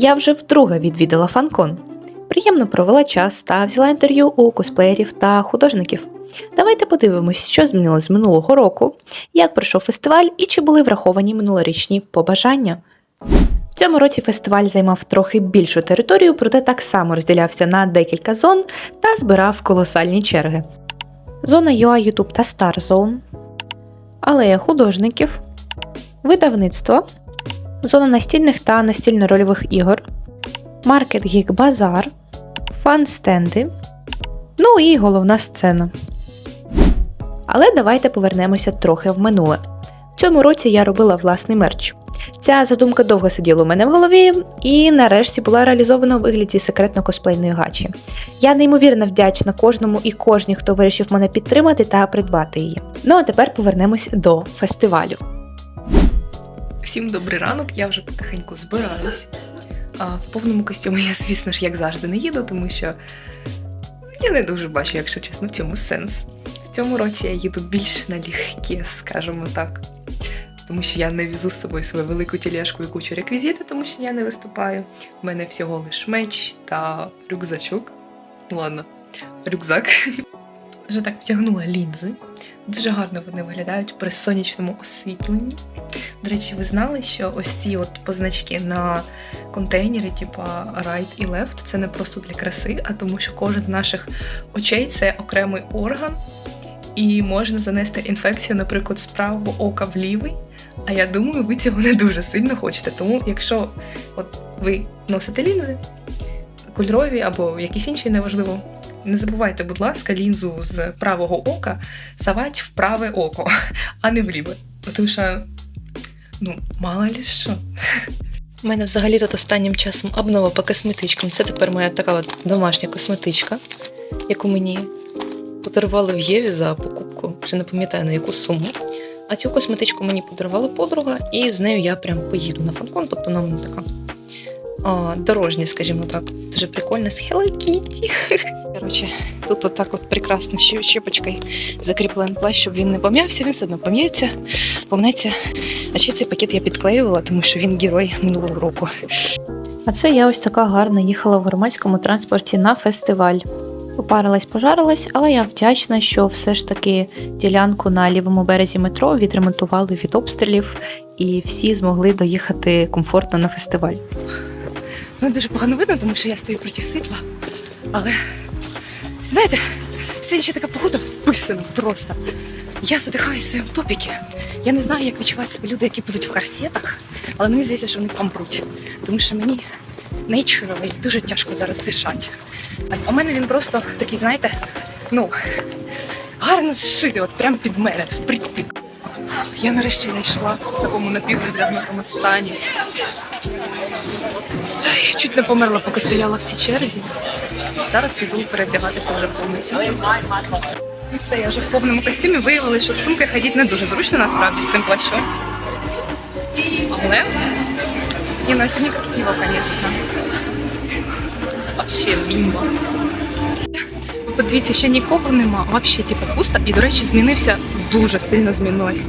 я вже вдруге відвідала фанкон. Приємно провела час та взяла інтерв'ю у косплеєрів та художників. Давайте подивимось, що змінилось з минулого року, як пройшов фестиваль і чи були враховані минулорічні побажання. В цьому році фестиваль займав трохи більшу територію, проте так само розділявся на декілька зон та збирав колосальні черги. Зона UI YouTube та Star алея художників, видавництво, зона настільних та настільно-рольових ігор, маркет Geek Базар, фан-стенди, ну і головна сцена. Але давайте повернемося трохи в минуле. В цьому році я робила власний мерч. Ця задумка довго сиділа у мене в голові і нарешті була реалізована у вигляді секретно-косплейної гачі. Я неймовірно вдячна кожному і кожній, хто вирішив мене підтримати та придбати її. Ну а тепер повернемось до фестивалю. Всім добрий ранок, я вже потихеньку збираюсь. В повному костюмі я, звісно ж, як завжди, не їду, тому що я не дуже бачу, якщо чесно, в цьому сенс. В цьому році я їду більш налегке, скажімо так. Тому що я не візу з собою свою велику тележку і кучу реквізити, тому що я не виступаю. У мене всього лиш меч та рюкзачок. Ну, Ладно, рюкзак. Вже так втягнула лінзи. Дуже гарно вони виглядають при сонячному освітленні. До речі, ви знали, що ось ці от позначки на контейнері, типа right і left, це не просто для краси, а тому, що кожен з наших очей це окремий орган, і можна занести інфекцію, наприклад, з правого ока в лівий. А я думаю, ви цього не дуже сильно хочете. Тому, якщо от ви носите лінзи, кольорові або якісь інші, неважливо, не забувайте, будь ласка, лінзу з правого ока савать в праве око, а не в ліве. Тому що, ну, мало ли що. У мене взагалі тут останнім часом обнова по косметичкам. Це тепер моя така от домашня косметичка, яку мені подарували в Єві за покупку, вже не пам'ятаю на яку суму. А цю косметичку мені подарувала подруга, і з нею я прям поїду на фанкон, тобто нам така а, дорожня, скажімо так. Дуже прикольно з Hello Kitty. Коротше, тут отак от прекрасно ще щепочкою закріплений плащ, щоб він не пом'явся, він все одно пом'яється, помнеться. А ще цей пакет я підклеювала, тому що він герой минулого року. А це я ось така гарна їхала в громадському транспорті на фестиваль. Попарилась, пожарилась, але я вдячна, що все ж таки ділянку на лівому березі метро відремонтували від обстрілів, і всі змогли доїхати комфортно на фестиваль. Ну, дуже погано видно, тому що я стою проти світла. Але знаєте, сьогодні ще така погода вписана просто. Я задихаюся в своєму топіки. Я не знаю, як відчувають себе люди, які будуть в корсетах, але мені здається, що вони помруть. Тому що мені naturally дуже тяжко зараз дишати. А у мене він просто такий, знаєте, ну, гарно зшитий, от прямо під мене, впритик. Я нарешті зайшла в такому напівроздягнутому стані. Я чуть не померла, поки стояла в цій черзі. Зараз піду перевдягатися вже повністю. Все, я вже в повному костюмі виявилося, що з сумки ходити не дуже зручно насправді з цим плащом. Але ні, ну сьогодні красиво, звісно. Вообще бімба. Подивіться, ще нікого нема, вообще типу, пусто. І, до речі, змінився дуже сильно змінилось.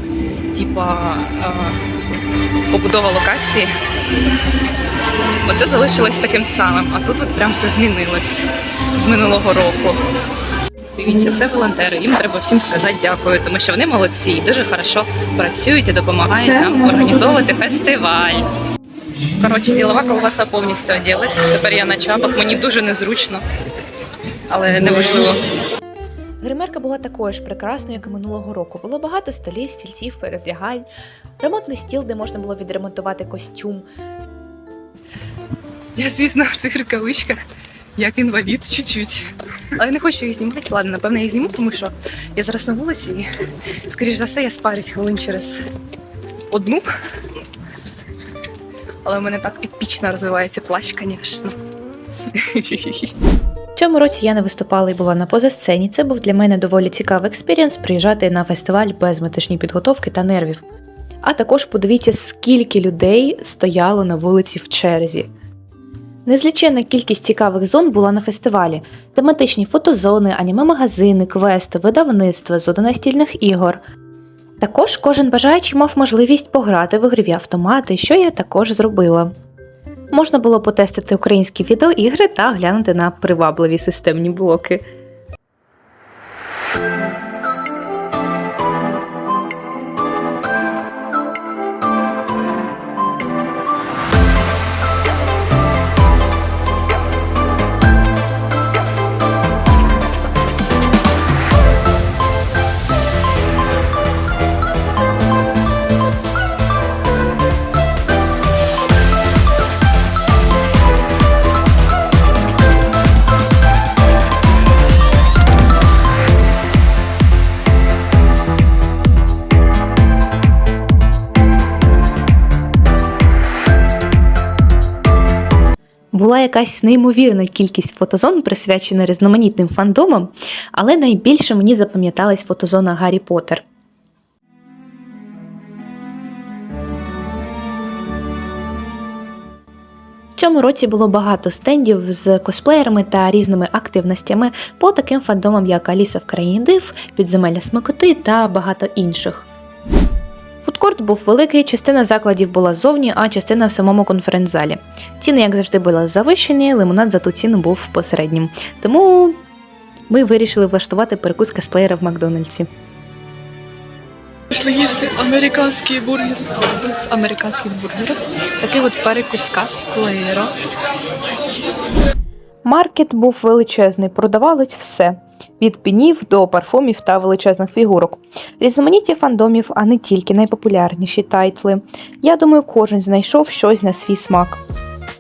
Типа е, побудова локації. Оце залишилось таким самим, а тут от прям все змінилось з минулого року. Дивіться, це волонтери. Їм треба всім сказати дякую, тому що вони молодці, і дуже хорошо працюють і допомагають нам організовувати фестиваль. Коротше, ділова колбаса повністю оділась. Тепер я на чапах, мені дуже незручно, але неважливо. Гримерка була такою ж прекрасною, як і минулого року. Було багато столів, стільців, перевдягань, ремонтний стіл, де можна було відремонтувати костюм. Я, звісно, в цих рукавичках як інвалід чуть-чуть. Але не хочу їх знімати. Ладно, напевно, я їх зніму, тому що я зараз на вулиці і, скоріш за все, я спарюсь хвилин через одну. Але в мене так епічно розвивається плащ, звісно. Цьому році я не виступала і була на позасцені. Це був для мене доволі цікавий експірієнс приїжджати на фестиваль без метушні підготовки та нервів. А також подивіться, скільки людей стояло на вулиці в черзі. Незліченна кількість цікавих зон була на фестивалі: тематичні фотозони, аніме-магазини, квести, видавництва, зона настільних ігор. Також кожен бажаючий мав можливість пограти в ігрові автомати, що я також зробила. Можна було потестити українські відеоігри та глянути на привабливі системні блоки. Якась неймовірна кількість фотозон, присвячена різноманітним фандомам, але найбільше мені запам'яталась фотозона Гаррі Поттер. Цьому році було багато стендів з косплеєрами та різними активностями по таким фандомам, як Аліса в країні див, Підземелля смакоти та багато інших. Фудкорт був великий, частина закладів була ззовні, а частина в самому конференц-залі. Ціни, як завжди, були завищені, лимонад за ту ціну був посереднім. Тому ми вирішили влаштувати перекус косплеєра в Макдональдсі. Пішли їсти американський бургер з американських бургерів. Такий от перекус косплеєра. Маркет був величезний, продавалось все. Від пінів до парфумів та величезних фігурок. Різноманіття фандомів, а не тільки найпопулярніші тайтли. Я думаю, кожен знайшов щось на свій смак.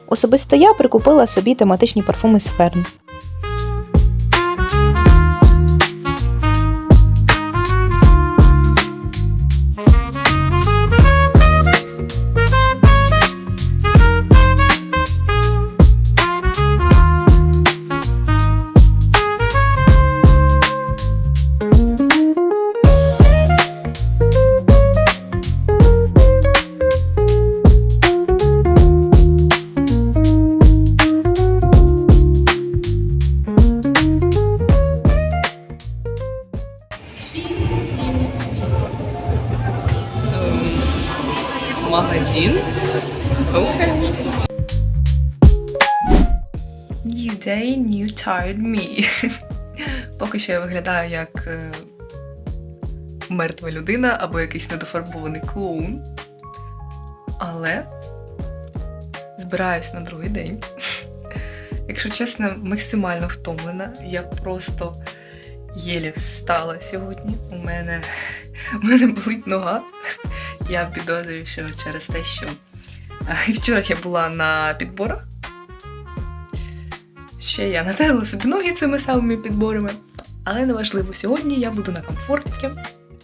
Особисто я прикупила собі тематичні парфуми з ферн. Виглядаю як е, мертва людина або якийсь недофарбований клоун. Але збираюсь на другий день. Якщо чесно, максимально втомлена. Я просто єлі встала сьогодні. У мене, у мене болить нога. Я підозрюю, що через те, що е, вчора я була на підборах. Ще я натерла собі ноги цими самими підборами. Але неважливо, сьогодні я буду на комфортіки,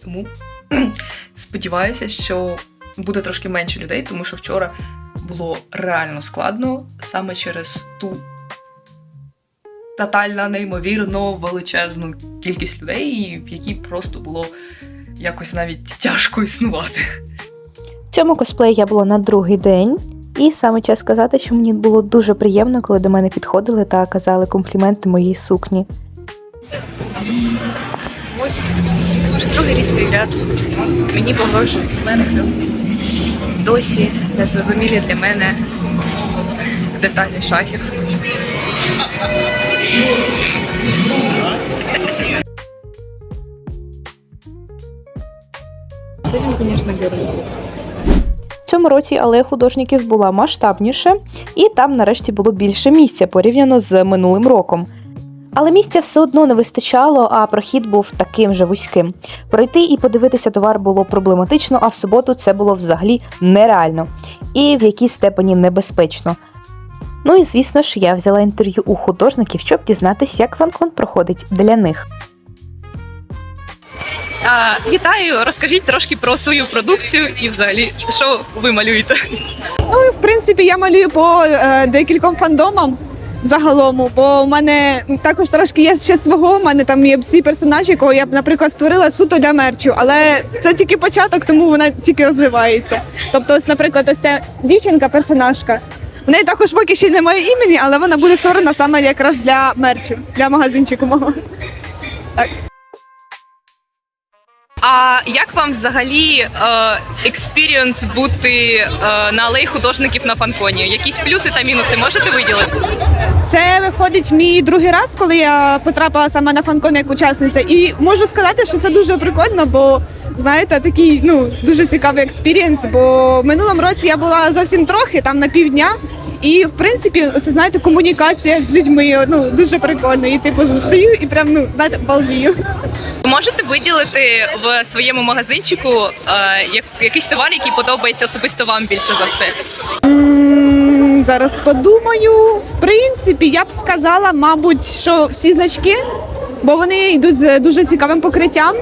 тому сподіваюся, що буде трошки менше людей, тому що вчора було реально складно саме через ту тотально неймовірно величезну кількість людей, в якій просто було якось навіть тяжко існувати. В цьому косплеї я була на другий день, і саме час сказати, що мені було дуже приємно, коли до мене підходили та казали компліменти моїй сукні. Ось вже другий рік підряд мені погрожують смертю. Досі незрозумілі для мене деталі шахів. В цьому році алея художників була масштабніше, і там нарешті було більше місця порівняно з минулим роком. Але місця все одно не вистачало, а прохід був таким же вузьким. Пройти і подивитися товар було проблематично, а в суботу це було взагалі нереально і в якій степені небезпечно. Ну і звісно ж, я взяла інтерв'ю у художників, щоб дізнатися, як фанкон проходить для них. А, вітаю, розкажіть трошки про свою продукцію і взагалі, що ви малюєте. Ну, в принципі, я малюю по е, декільком фандомам загалом, бо в мене також трошки є ще свого. У мене там є свій персонаж, якого я б, наприклад, створила суто для мерчу, але це тільки початок, тому вона тільки розвивається. Тобто, ось, наприклад, ось ця дівчинка-персонажка. В неї також поки ще немає імені, але вона буде створена саме якраз для мерчу, для магазинчику мого. А А як вам взагалі експірієнс бути е, на алеї художників на фанконі? Якісь плюси та мінуси можете виділити? Це виходить мій другий раз, коли я потрапила саме на фанкон як учасниця. І можу сказати, що це дуже прикольно, бо знаєте, такий ну дуже цікавий експірієнс. Бо в минулому році я була зовсім трохи, там на півдня. І в принципі, це знаєте, комунікація з людьми ну дуже прикольно. І типу стою і прям ну знаєте, балдію. Можете виділити в своєму магазинчику е, якийсь товар, який подобається особисто вам більше за все? Зараз подумаю. В принципі, я б сказала, мабуть, що всі значки, бо вони йдуть з дуже цікавим покриттям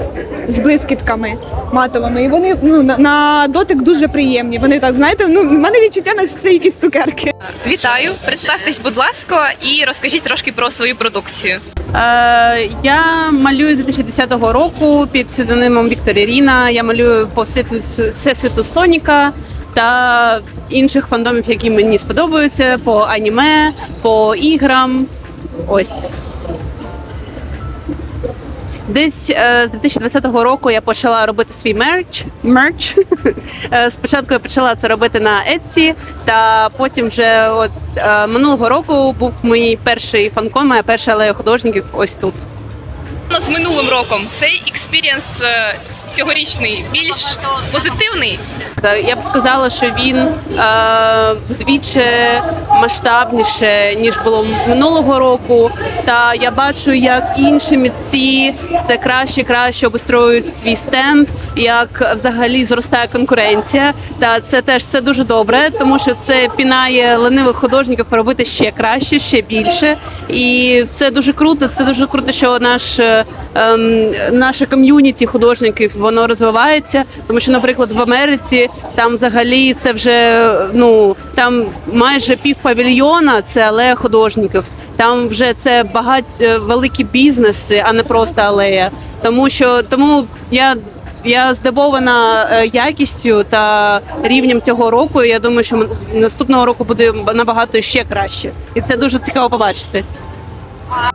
з блискітками матовими. І вони ну на, на дотик дуже приємні. Вони так знаєте, ну в мене відчуття, наче це якісь цукерки. Вітаю! Представтесь, будь ласка, і розкажіть трошки про свою продукцію. Е, я малюю з 2010 року під псевдонимом Вікторія Ріна. Я малюю по всесвіту, всесвіту Соніка та інших фандомів, які мені сподобаються, по аніме, по іграм. Ось. Десь е, з 2020 року я почала робити свій мерч. мерч. Е, Спочатку я почала це робити на Etsy, та потім вже от е, минулого року був мій перший фанком, моя перша алея художників ось тут. З минулим роком цей експірієнс цьогорічний більш позитивний. Я б сказала, що він е, вдвічі масштабніше ніж було минулого року. Та я бачу, як інші митці все краще краще обустроюють свій стенд, як взагалі зростає конкуренція. Та це теж це дуже добре, тому що це пінає ленивих художників робити ще краще, ще більше. І це дуже круто. Це дуже круто, що наш е, ем, наше ком'юніті художників воно розвивається. Тому що, наприклад, в Америці там взагалі це вже ну там майже пів павільйона це алея художників. Там вже це багать е, великі бізнеси, а не просто алея. Тому що тому я. Я здивована е, якістю та рівнем цього року. Я думаю, що наступного року буде набагато ще краще, і це дуже цікаво побачити.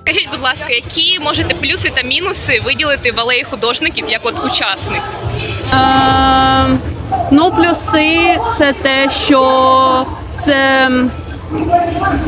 Скажіть, будь ласка, які можете плюси та мінуси виділити в алеї художників як от учасник? Е, ну, плюси це те, що це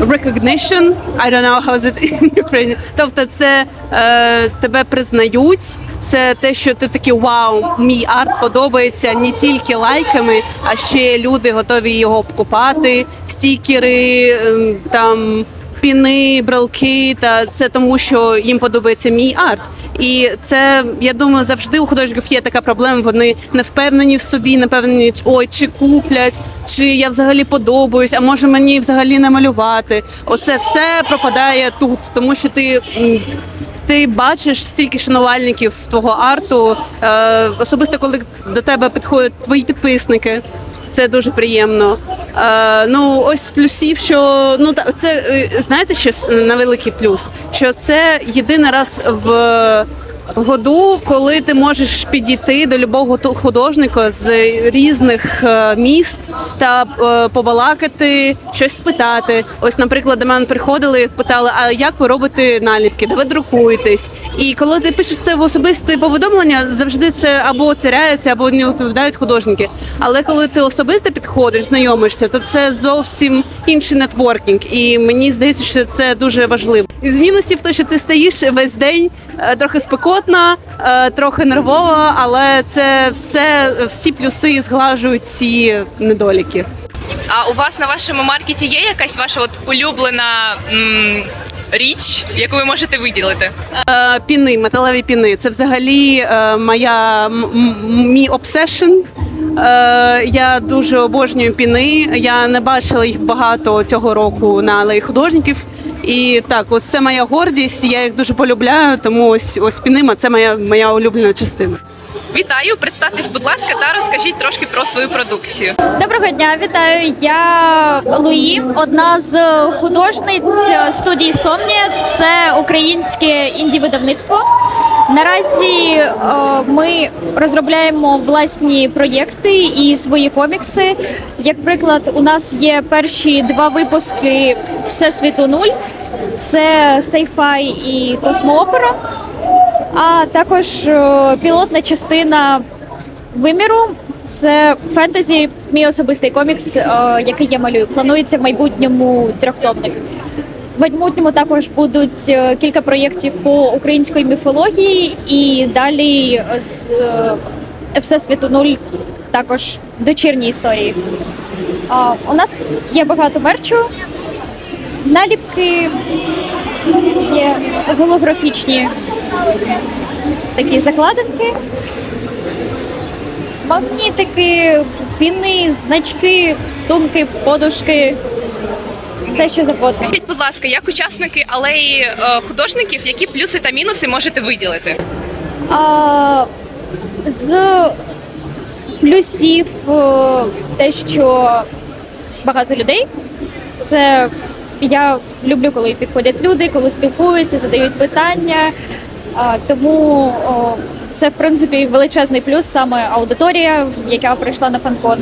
recognition, I don't know how is it in Ukrainian. Тобто це е, тебе признають. Це те, що ти такий вау, мій арт подобається не тільки лайками, а ще люди готові його купати, стікери, ем, там піни, брелки, та це тому, що їм подобається мій арт. І це я думаю, завжди у художників є така проблема. Вони не впевнені в собі, не впевнені, ой, чи куплять, чи я взагалі подобаюсь, а може мені взагалі не малювати. Оце все пропадає тут, тому що ти. Ти бачиш стільки шанувальників твого арту, е, особисто коли до тебе підходять твої підписники. Це дуже приємно. Е, ну, ось плюсів, що ну це е, знаєте, що на великий плюс, що це єдиний раз в году, коли ти можеш підійти до любого художника з різних е, міст та е, побалакати, щось спитати. Ось, наприклад, до мене приходили питали, а як ви робите наліпки, де ви друкуєтесь? І коли ти пишеш це в особисте повідомлення, завжди це або теряється, або не відповідають художники. Але коли ти особисто підходиш, знайомишся, то це зовсім інший нетворкінг. І мені здається, що це дуже важливо. Із мінусів, то що ти стоїш весь день е, трохи спекотно, е, трохи нервово, але це все всі плюси зглажують ці недоліки. А у вас на вашому маркеті є якась ваша от улюблена м, річ, яку ви можете виділити? Е, Піни, металеві піни. Це взагалі е, моя м- мій обсешн. Е, я дуже обожнюю піни. Я не бачила їх багато цього року на алеї художників. І так, ось це моя гордість. Я їх дуже полюбляю, тому ось ось пінима це моя моя улюблена частина. Вітаю, представтесь, будь ласка, та розкажіть трошки про свою продукцію. Доброго дня, вітаю. Я Луї, одна з художниць студії Сомнія. Це українське інді-видавництво. Наразі е, ми розробляємо власні проєкти і свої комікси. Як приклад, у нас є перші два випуски Всесвіту нуль. Це сейфай і космоопера. А також е, пілотна частина виміру це фентезі, мій особистий комікс, е, який я малюю. Планується в майбутньому трьохтомник. В майбутньому також будуть е, кілька проєктів по української міфології і далі з е, Всесвіту нуль також дочірні історії. У нас є багато мерчу, наліпки, є голографічні такі закладинки, магнітики, піни, значки, сумки, подушки, все, що завгодно. Скажіть, будь ласка, як учасники алеї е, художників, які плюси та мінуси можете виділити? А, з плюсів е, те, що багато людей. Це я люблю, коли підходять люди, коли спілкуються, задають питання. А, тому о, це в принципі величезний плюс, саме аудиторія, яка прийшла на фанкон.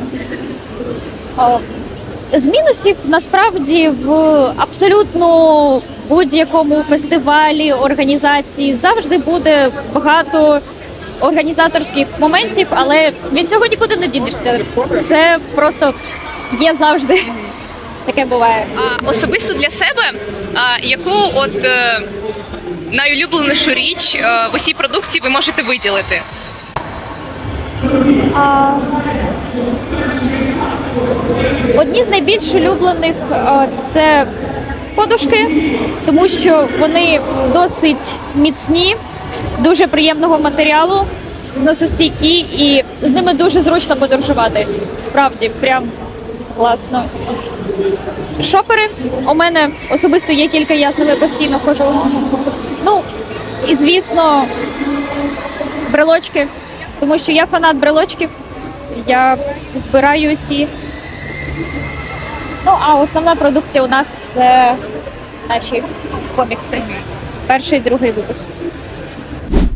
З мінусів насправді в абсолютно будь-якому фестивалі, організації завжди буде багато організаторських моментів, але від цього нікуди не дінешся. Це просто є завжди. Таке буває. А особисто для себе, а, яку от е, найулюбленішу річ е, в усій продукції ви можете виділити? А, одні з найбільш улюблених це подушки, тому що вони досить міцні, дуже приємного матеріалу, зносостійкі і з ними дуже зручно подорожувати. Справді, прям класно. Шопери у мене особисто є кілька, я з ними постійно хожу. Ну, і звісно, брелочки, тому що я фанат брелочків. Я збираю усі. Ну, а основна продукція у нас це наші комікси. Перший і другий випуск.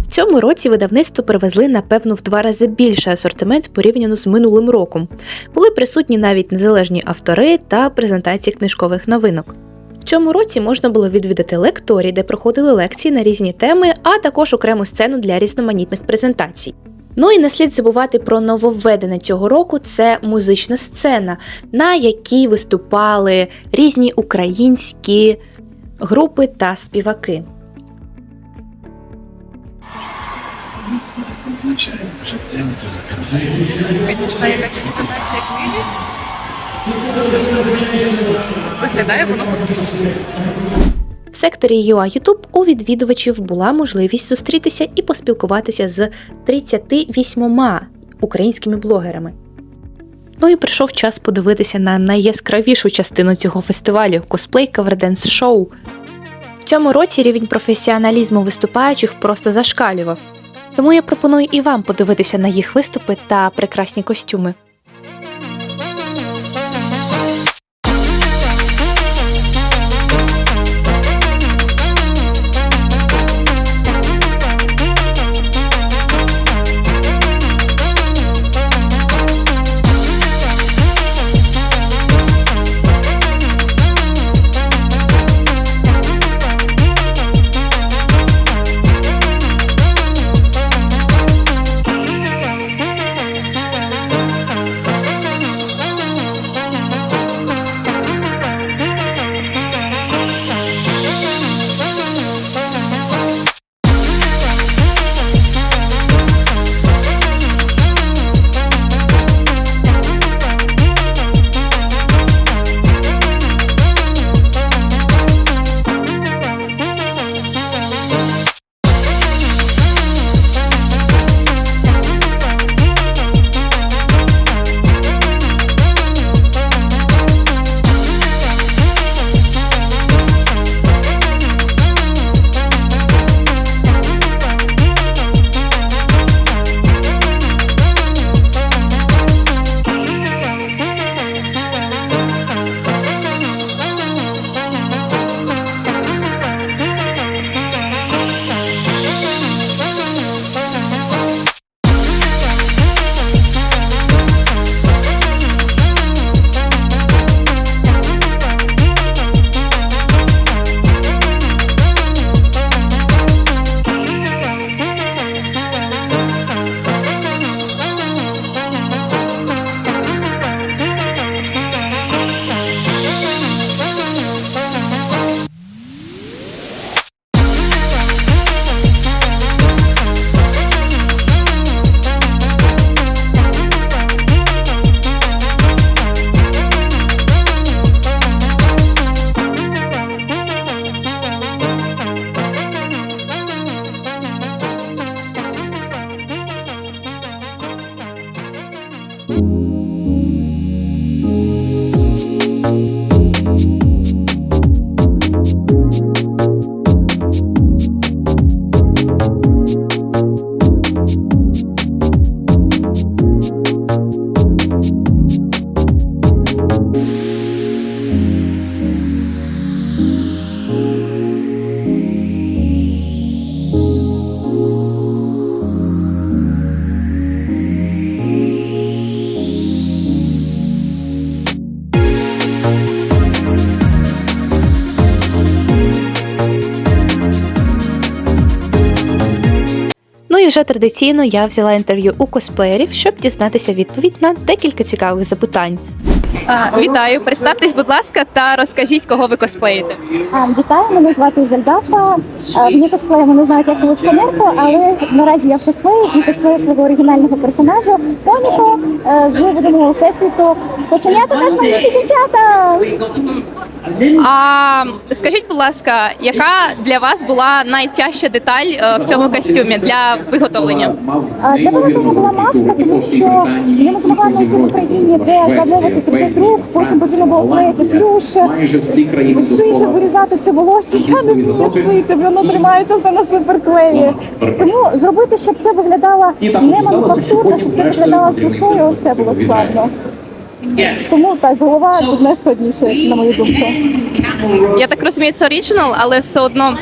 В цьому році видавництво привезли напевно в два рази більше асортимент порівняно з минулим роком. Були присутні навіть незалежні автори та презентації книжкових новинок. В цьому році можна було відвідати лекторій, де проходили лекції на різні теми, а також окрему сцену для різноманітних презентацій. Ну і не слід забувати про нововведене цього року це музична сцена, на якій виступали різні українські групи та співаки. Виглядає воно потужно. Секторі UA YouTube у відвідувачів була можливість зустрітися і поспілкуватися з 38 українськими блогерами. Ну і прийшов час подивитися на найяскравішу частину цього фестивалю косплей каверденс шоу. В цьому році рівень професіоналізму виступаючих просто зашкалював. Тому я пропоную і вам подивитися на їх виступи та прекрасні костюми. Вже традиційно я взяла інтерв'ю у косплеєрів, щоб дізнатися відповідь на декілька цікавих запитань. А, вітаю, представтесь, будь ласка, та розкажіть, кого ви косплеїте. А, Вітаю, мене звати Зельдафа. Мені косплеї мене знають як колекціонерку, але наразі я в косплеї і косплею свого оригінального персонажа Коміко е, з видимого всесвіту. Кошенята теж маленькі дівчата. А скажіть, будь лака, яка для вас була найтяжча деталь е, в цьому костюмі для виготовлення? Для мене того була маска, тому що я не змогла знайти в Україні, де замовити 3D-друк, потім потрібно було клеїти плюш, шити, вирізати це волосся. Я не вмію шити, воно тримається все на суперклеї. Тому зробити, щоб це виглядало не мануфактурно, щоб це виглядало з душою, це було складно. Тому так, голова тут найскладніше, на мою думку. Я так розумію, це оріджинал, але все одно.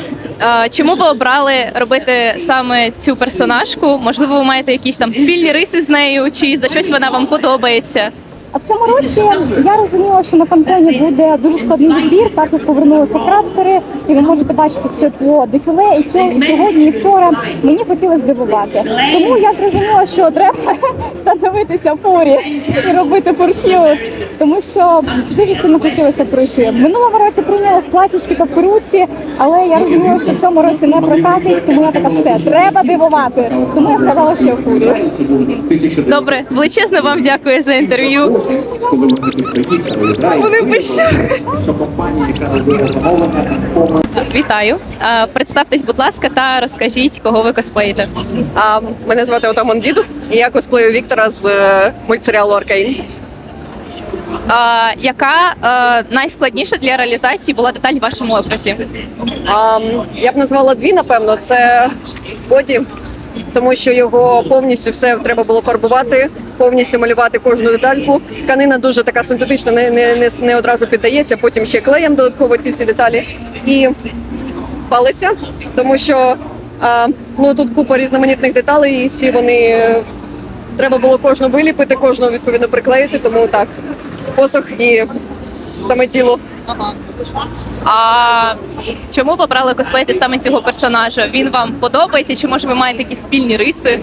е, Чому ви обрали робити саме цю персонажку? Можливо, ви маєте якісь там спільні риси з нею, чи за щось вона вам подобається? А в цьому році я розуміла, що на фанконі буде дуже складний відбір, так як повернулися крафтери, і ви можете бачити це по дефіле. І сьо- сьогодні і вчора мені хотілося здивувати. Тому я зрозуміла, що треба становитися в форі і робити форсілок, тому що дуже сильно хотілося пройти. В минулому році прийняла в платічки та в перуці, але я розуміла, що в цьому році не прокатить, тому я така все треба дивувати. Тому я сказала, що я в фурі. Добре, величезно вам дякую за інтерв'ю. Вони пишуть. Що компанія, яка робила замовлення, Вітаю. Представтесь, будь ласка, та розкажіть, кого ви косплеїте. А, мене звати Отаман Дідов, і я косплею Віктора з е, мультсеріалу Аркейн. А, яка е, найскладніша для реалізації була деталь в вашому образі? А, я б назвала дві, напевно. Це боді, тому що його повністю все треба було фарбувати, повністю малювати кожну детальку. Тканина дуже така синтетична, не, не, не, одразу піддається. Потім ще клеєм додатково ці всі деталі. І палиця, тому що а, ну тут купа різноманітних деталей, і всі вони. е, Треба було кожну виліпити, кожну відповідно приклеїти, тому так, посох і саме тіло. А чому ви обрали косплеїти саме цього персонажа? Він вам подобається? Чи може ви маєте якісь спільні риси?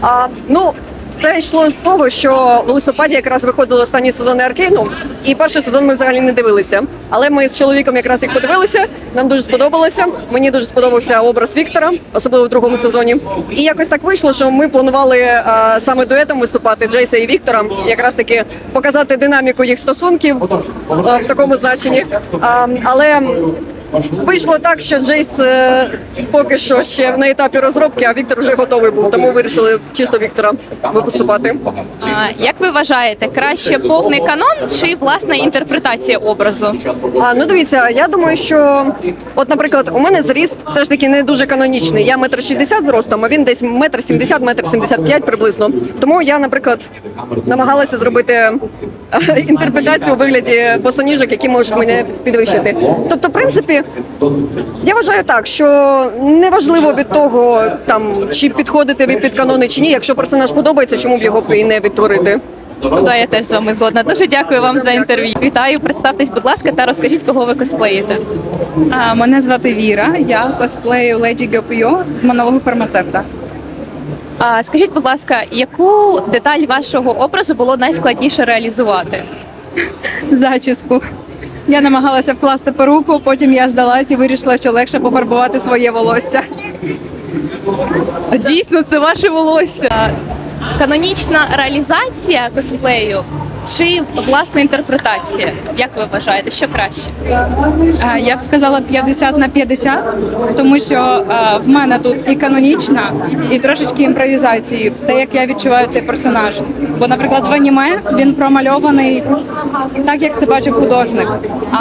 А, ну, все йшло з того, що в листопаді якраз виходили останні сезони Аркейну, і перший сезон ми взагалі не дивилися. Але ми з чоловіком якраз їх подивилися. Нам дуже сподобалося. Мені дуже сподобався образ Віктора, особливо в другому сезоні. І якось так вийшло, що ми планували а, саме дуетом виступати Джейса і Віктора, якраз таки показати динаміку їх стосунків а, в такому значенні. А, але Вийшло так, що Джейс е, поки що ще на етапі розробки, а Віктор вже готовий був, тому вирішили чисто Віктора виступати. А, як ви вважаєте, краще повний канон чи власна інтерпретація образу? А ну дивіться, я думаю, що от, наприклад, у мене зріст все ж таки не дуже канонічний. Я метр шістдесят зростом, а він десь метр сімдесят, метр сімдесят п'ять приблизно. Тому я, наприклад, намагалася зробити е, інтерпретацію у вигляді босоніжок, які можуть мене підвищити. Тобто, в принципі, я вважаю так, що неважливо від того, там чи підходите ви під канони чи ні. Якщо персонаж подобається, чому б його і не відтворити. Ну, да, я теж з вами згодна. Дуже дякую вам за інтерв'ю. Вітаю, представтесь, будь ласка, та розкажіть, кого ви косплеїте. А, Мене звати Віра, я косплею Леді Гьокуйо з монологу фармацевта. А, скажіть, будь ласка, яку деталь вашого образу було найскладніше реалізувати? Зачіску. Я намагалася вкласти перуку, потім я здалась і вирішила, що легше пофарбувати своє волосся. Дійсно, це ваше волосся. Канонічна реалізація косплею чи власна інтерпретація? Як ви вважаєте, що краще? Я б сказала 50 на 50, тому що в мене тут і канонічна, і трошечки імпровізації, те, як я відчуваю цей персонаж. Бо, наприклад, в аніме він промальований так, як це бачив художник. А,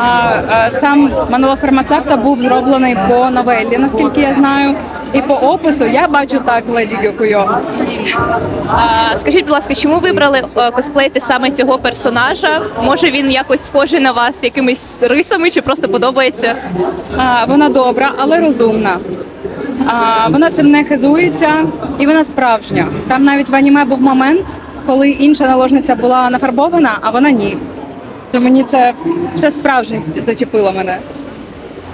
а сам монолог фармацевта був зроблений по новелі, наскільки я знаю. І по опису я бачу так Леді Гьокуйо. А, скажіть, будь ласка, чому вибрали е, косплеїти саме цього персонажа? Може він якось схожий на вас якимись рисами, чи просто подобається? А, Вона добра, але розумна. А, Вона цим не хизується і вона справжня. Там навіть в аніме був момент, коли інша наложниця була нафарбована, а вона ні. То мені це, це справжність зачепила мене.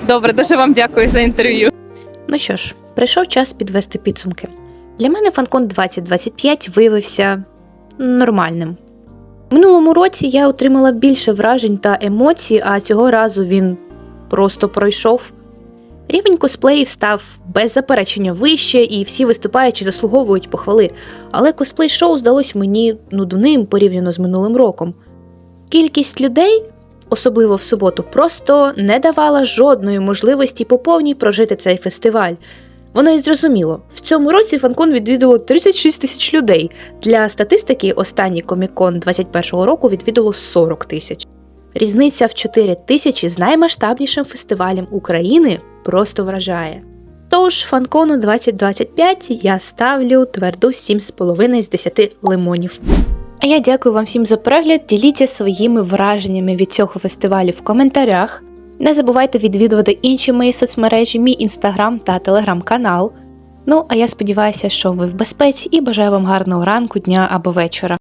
Добре, дуже вам дякую за інтерв'ю. Ну що ж, прийшов час підвести підсумки. Для мене Фанкон 2025 виявився нормальним. Минулому році я отримала більше вражень та емоцій, а цього разу він просто пройшов. Рівень косплеїв став без заперечення вище, і всі виступаючі заслуговують похвали. Але косплей-шоу здалось мені нудним порівняно з минулим роком. Кількість людей, особливо в суботу, просто не давала жодної можливості по повній прожити цей фестиваль. Воно і зрозуміло, в цьому році фанкон відвідало 36 тисяч людей. Для статистики останній комікон 21-го року відвідало 40 тисяч. Різниця в 4 тисячі з наймасштабнішим фестивалем України просто вражає. Тож фанкону 2025 я ставлю тверду 7,5 з 10 лимонів. А я дякую вам всім за перегляд. Діліться своїми враженнями від цього фестивалю в коментарях. Не забувайте відвідувати інші мої соцмережі, мій інстаграм та телеграм-канал. Ну а я сподіваюся, що ви в безпеці і бажаю вам гарного ранку, дня або вечора.